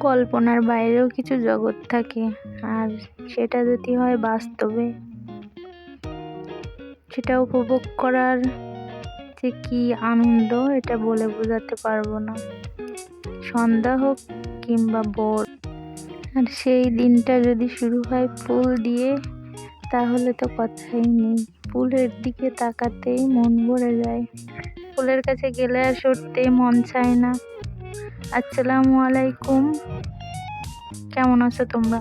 কল্পনার বাইরেও কিছু জগৎ থাকে, আর সেটা যদি হয় বাস্তবে। সেটা উপভোগ করার যে কি আনন্দ, এটা বলে বোঝাতে পারব না। সন্ধ্যা হোক কিংবা ভোর, আর সেই দিনটা যদি শুরু হয় ফুল দিয়ে, তাহলে তো কথাই নেই। ফুলের দিকে তাকাতেই মন ভরে যায়। ফুলের কাছে গেলে আর সরতেই মন চায় না। আসসালামু আলাইকুম। কেমন আছো তোমরা?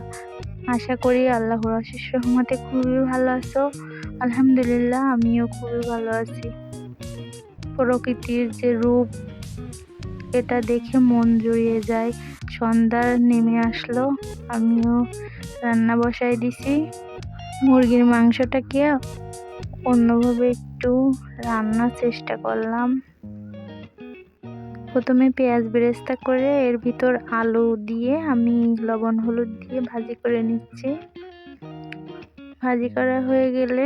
আশা করি আল্লাহর আশিস রহমতে খুবই ভালো আছো। আলহামদুলিল্লাহ, আমিও খুবই ভালো আছি। প্রকৃতির যে রূপ, এটা দেখে মন জুড়িয়ে যায়। সন্ধ্যা নেমে আসলো, আমিও রান্না বসাই দিছি। মুরগির মাংসটাকে অন্যভাবে একটু রান্নার চেষ্টা করলাম। প্রথমে পেঁয়াজ বেরেস্তা করে এর ভিতর আলু দিয়ে আমি লবণ হলুদ দিয়ে ভাজি করে নিচ্ছি। ভাজি করা হয়ে গেলে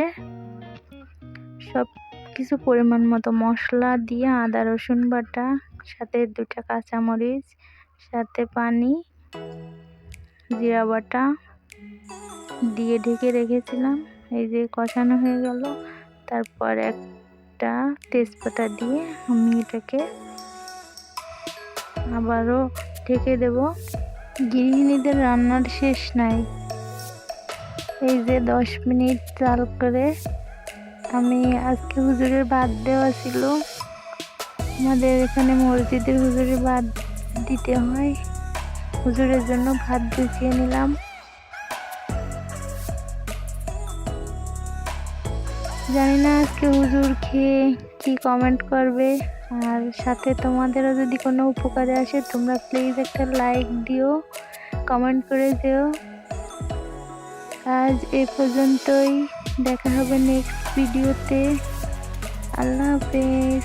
সব কিছু পরিমাণ মতো মশলা দিয়ে আদা, রসুন বাটা, সাথে দুটা কাঁচামরিচ, সাথে পানি, জিরা বাটা দিয়ে ঢেকে রেখেছিলাম। এই যে কষানো হয়ে গেল। তারপর একটা তেজপাতা দিয়ে আমি এটাকে আবারও ঢেকে দেব। গৃহিণীদের রান্নার শেষ নাই। এই যে দশ মিনিট চাল করে আমি আজকে হুজুরের ভাত দেওয়া ছিল। আমাদের এখানে মসজিদের হুজুরের বাদ দিতে হয়। হুজুরের জন্য ভাত গুছিয়ে নিলাম। জানি না আজকে হুজুর খেয়ে কি কমেন্ট করবে? আর সাথে তোমাদেরও যদি কোনো উপকারে আসে, তোমরা প্লিজ একটা লাইক দিও কমেন্ট করে দিও। আজ এ পর্যন্তই, দেখা হবে নেক্সট ভিডিওতে আল্লাহ হাফেজ।